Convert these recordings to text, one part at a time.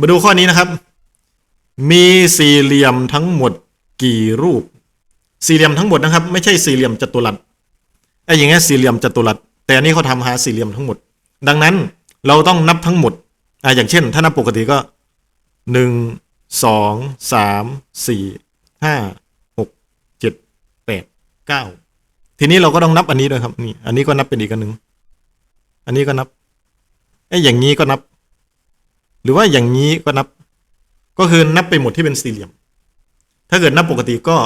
มาดูข้อนี้นะครับ มีสี่เหลี่ยมทั้งหมดกี่รูป สี่เหลี่ยมทั้งหมดนะครับ ไม่ใช่สี่เหลี่ยมจัตุรัสไอ้อย่างเงี้ยสี่เหลี่ยมจัตุรัสแต่อันนี้เขาทำหาสี่เหลี่ยมทั้งหมด ดังนั้นเราต้องนับทั้งหมดอ่าอย่างเช่น ถ้านับปกติก็หนึ่งสองสามสี่ห้าหกเจ็ดแปดเก้าทีนี้เราก็ต้องนับอันนี้ด้วยครับนี่ อันนี้ก็นับเป็นอีกอันหนึ่งอันนี้ก็นับไอ้อย่างนี้ก็นับ หรือว่าอย่างนี้ก็นับ ก็คือนับไปหมดที่เป็นสี่เหลี่ยม ถ้าเกิดนับปกติก็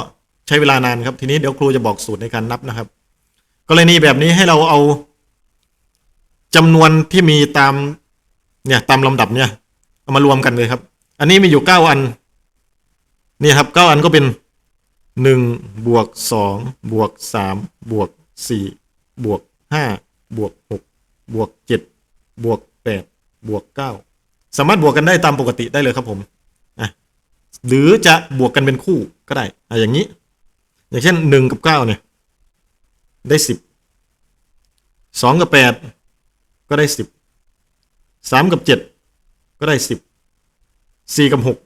ใช้เวลานานครับ ทีนี้เดี๋ยวครูจะบอกสูตรในการนับนะครับ กรณีแบบนี้ให้เราเอาจำนวนที่มีตามเนี่ยตามลำดับเนี่ยเอามารวมกันเลยครับ อันนี้มีอยู่เก้าอันนี่ครับเก้าอันก็เป็นหนึ่งบวกสองบวกสามบวกสี่บวกห้าบวกหกบวกเจ็ดบวกแปดบวกเก้า สามารถบวกกันได้ตามปกติได้เลยครับผมอะหรือจะบวกกันเป็นคู่ก็ได้อะอย่างนี้ อย่างเช่นหนึ่งกับเก้าเนี่ย ได้สิบสองกับแปดก็ได้สิบสามกับเจ็ดก็ได้สิบสี่กับหก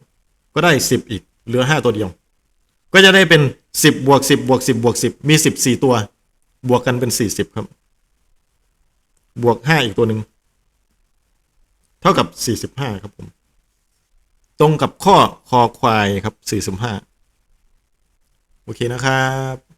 ก็ได้สิบอีก เหลือห้าตัวเดียว ก็จะได้เป็นสิบบวกสิบบวกสิบบวกสิบมีสิบสี่ตัว บวกกันเป็นสี่สิบครับ บวกห้าอีกตัวหนึ่ง เท่ากับสี่สิบห้าครับผม ตรงกับข้อคอควายครับสี่สิบห้าโอเคนะครับ